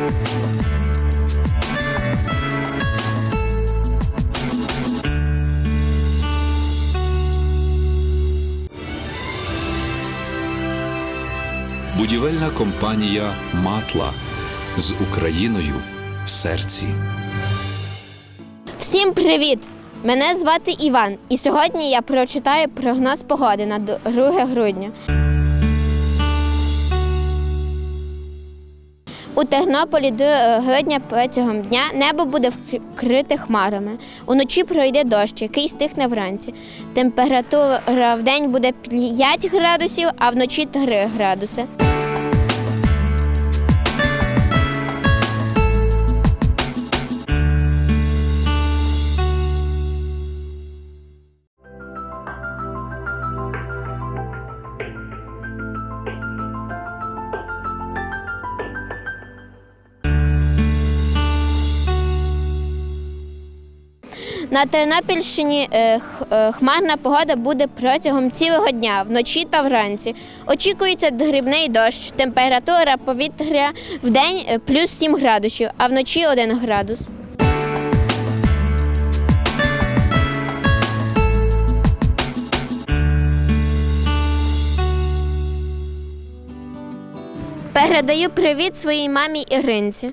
Будівельна компанія Матла з Україною в серці. Всім привіт! Мене звати Іван, і сьогодні я прочитаю прогноз погоди на 2 грудня. У Тернополі до е, грудня протягом дня небо буде вкрите хмарами. Уночі пройде дощ, який стихне вранці. Температура в день буде 5 градусів, а вночі 3 градуси. На Тернопільщині е, е, хмарна погода буде протягом цілого дня, вночі та вранці. Очікується дрібний дощ. Температура повітря в день е, плюс 7 градусів, а вночі 1 градус. Передаю привіт своїй мамі Іринці.